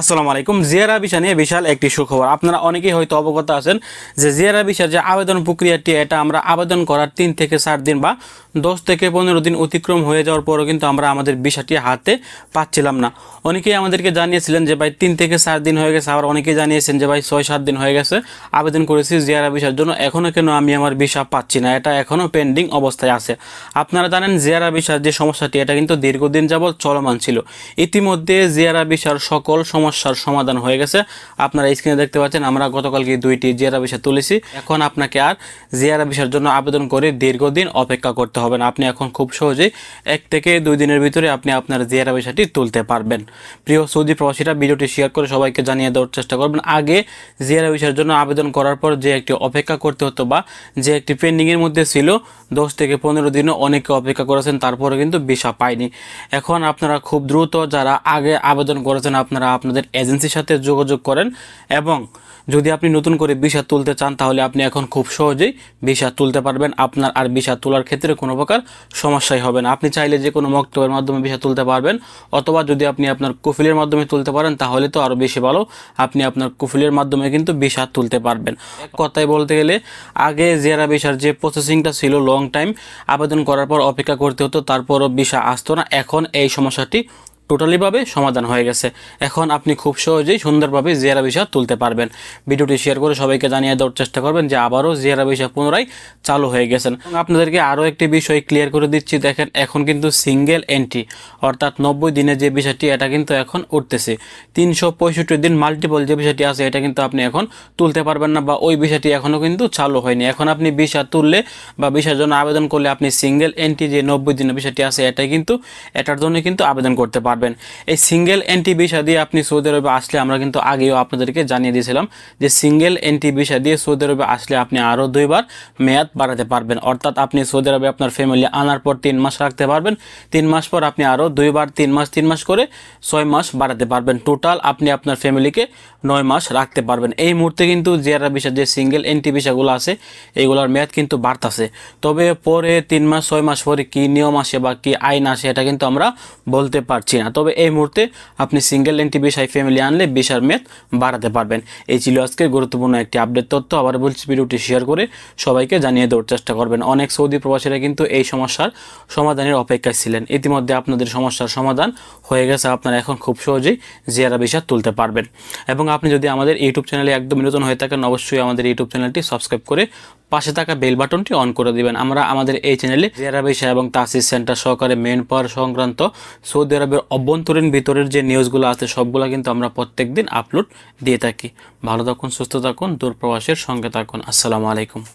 আসসালামু আলাইকুম। জিয়ারা ভিসা নিয়ে বিশাল একটি সুখবর। আপনারা অনেকেই হয়তো অবগত আছেন যে জিয়ারা ভিসার যে আবেদন প্রক্রিয়াটি, এটা আমরা আবেদন করার তিন থেকে চার দিন বা দশ থেকে পনেরো দিন অতিক্রম হয়ে যাওয়ার পরও কিন্তু আমরা আমাদের ভিসাটি হাতে পাচ্ছিলাম না। অনেকেই আমাদেরকে জানিয়েছিলেন যে, ভাই, তিন থেকে চার দিন হয়ে গেছে। আবার অনেকেই জানিয়েছেন যে, ভাই, ছয় সাত দিন হয়ে গেছে। আবেদন করেছি জিয়ারা ভিসার জন্য। এখনও কেন আমি আমার ভিসা পাচ্ছি না? এটা এখনও পেন্ডিং অবস্থায় আছে। আপনারা জানেন, জিয়ারা ভিসার যে সমস্যাটি, এটা কিন্তু দীর্ঘদিন যাবৎ চলমান ছিল। ইতিমধ্যে জিয়ারা ভিসার সকল সমস্যার সমাধান হয়ে গেছে। আপনারা স্ক্রিনে দেখতে পাচ্ছেন, আমরা গতকালকে দুইটি জিয়ারা ভিসা তুলেছি। এখন আপনাকে আর জিয়ারা ভিসার জন্য আবেদন করে দীর্ঘদিন অপেক্ষা করতে হবে না। আপনি এখন খুব সহজেই এক থেকে দুই দিনের ভিতরে আপনি আপনার জিয়ারা ভিসাটি তুলতে পারবেন। প্রিয় সৌদি প্রবাসীরা, ভিডিওটি শেয়ার করে সবাইকে জানিয়ে দেওয়ার চেষ্টা করবেন। আগে জিয়ারা ভিসার জন্য আবেদন করার পর যে একটি অপেক্ষা করতে হতো বা যে একটি পেন্ডিংয়ের মধ্যে ছিল, দশ থেকে পনেরো দিনও অনেকে অপেক্ষা করেছেন তারপরে কিন্তু ভিসা পায়নি। এখন আপনারা খুব দ্রুত যারা আগে আবেদন করেছেন, আপনারা আপনাদের এজেন্সির সাথে যোগাযোগ করেন এবং যদি আপনি নতুন করে ভিসা তুলতে চান, তাহলে আপনি এখন খুব সহজেই ভিসা তুলতে পারবেন। আপনার আর ভিসা তোলার ক্ষেত্রে কোনো প্রকার সমস্যাই হবে না। আপনি চাইলে যে কোনো মক্তবের মাধ্যমে ভিসা তুলতে পারবেন, অথবা যদি আপনি আপনার কুফিলের মাধ্যমে তুলতে পারেন, তাহলে তো আরও বেশি ভালো। আপনি আপনার কুফিলের মাধ্যমে কিন্তু ভিসা তুলতে পারবেন। কথায় বলতে গেলে, আগে জেরা ভিসার যে প্রসেসিংটা ছিল লং টাইম আবেদন করার পর অপেক্ষা করতে হতো, তারপরও ভিসা আসতো না। এখন এই সমস্যাটি টোটালিভাবে সমাধান হয়ে গেছে। এখন আপনি খুব সহজেই সুন্দরভাবে জিয়ারা ভিসা তুলতে পারবেন। ভিডিওটি শেয়ার করে সবাইকে জানিয়ে দেওয়ার চেষ্টা করবেন যে আবারও জিয়ারা ভিসা পুনরায় চালু হয়ে গেছেন। আপনাদেরকে আরও একটি বিষয় ক্লিয়ার করে দিচ্ছি, দেখেন এখন কিন্তু সিঙ্গেল এন্ট্রি অর্থাৎ নব্বই দিনে যে বিষয়টি, এটা কিন্তু এখন উঠতেছে। তিনশো পঁয়ষট্টি দিন মাল্টিপল যে বিষয়টি আছে, এটা কিন্তু আপনি এখন তুলতে পারবেন না বা ওই বিষয়টি এখনও কিন্তু চালু হয়নি। এখন আপনি ভিসা তুললে বা ভিসার জন্য আবেদন করলে আপনি সিঙ্গেল এন্ট্রি যে নব্বই দিনের বিষয়টি আছে, এটাই কিন্তু, এটার জন্য কিন্তু আবেদন করতে পারবেন। এই সিঙ্গেল এন্টি ভিসা দিয়ে আপনি সৌদি আরবে আসলে আমরা কিন্তু আগেও আপনাদেরকে জানিয়ে দিয়েছিলাম যে সিঙ্গেল এন্টি ভিসা দিয়ে সৌদি আরবে আসলে আপনি আরও দুইবার মেয়াদ বাড়াতে পারবেন। অর্থাৎ আপনি সৌদি আরবে আপনার ফ্যামিলি আনার পর তিন মাস রাখতে পারবেন। তিন মাস পর আপনি আরও দুইবার তিন মাস তিন মাস করে ছয় মাস বাড়াতে পারবেন। টোটাল আপনি আপনার ফ্যামিলিকে নয় মাস রাখতে পারবেন। এই মুহূর্তে কিন্তু জিয়ারা ভিসা যে সিঙ্গেল এন্টি ভিসাগুলো আছে এইগুলোর মেয়াদ কিন্তু বাড়তাছে। তবে পরে তিন মাস, ছয় মাস পরে কী নিয়ম আসে বা কী আইন আসে, এটা কিন্তু আমরা বলতে পারছি তবে এই মুহূর্তে আপনি সিঙ্গেল এন্টি ভিসায় ফ্যামিলি আনলে ভিসার মেয়াদ বাড়াতে পারবেন। এই ছিল আজকের গুরুত্বপূর্ণ একটি আপডেট তথ্য। আবার বলছি ভিডিওটি শেয়ার করে সবাইকে জানিয়ে দেওয়ার চেষ্টা করবেন। অনেক সৌদি প্রবাসীরা কিন্তু এই সমস্যার সমাধানের অপেক্ষায় ছিলেন। ইতিমধ্যে আপনাদের সমস্যার সমাধান হয়ে গেছে। আপনারা এখন খুব সহজেই জিয়ারা ভিসা তুলতে পারবেন। এবং আপনি যদি আমাদের ইউটিউব চ্যানেলে একদম নতুন হয়ে থাকেন, অবশ্যই আমাদের ইউটিউব চ্যানেলটি সাবস্ক্রাইব করে পাশে থাকা বেল বাটনটি অন করে দিবেন। আমরা আমাদের এই চ্যানেলে জিয়ারা ভিসা এবং তাসিস সেন্টার সহকারে মেন পাওয়ার সংক্রান্ত সৌদি আরবের অভ্যন্তরীণ ভিতরের যে নিউজগুলো আছে, সবগুলো কিন্তু আমরা প্রত্যেক দিন আপলোড দিয়ে থাকি। ভালো থাকুন, সুস্থ থাকুন, দূরপ্রবাসের সঙ্গে থাকুন। আসসালামু আলাইকুম।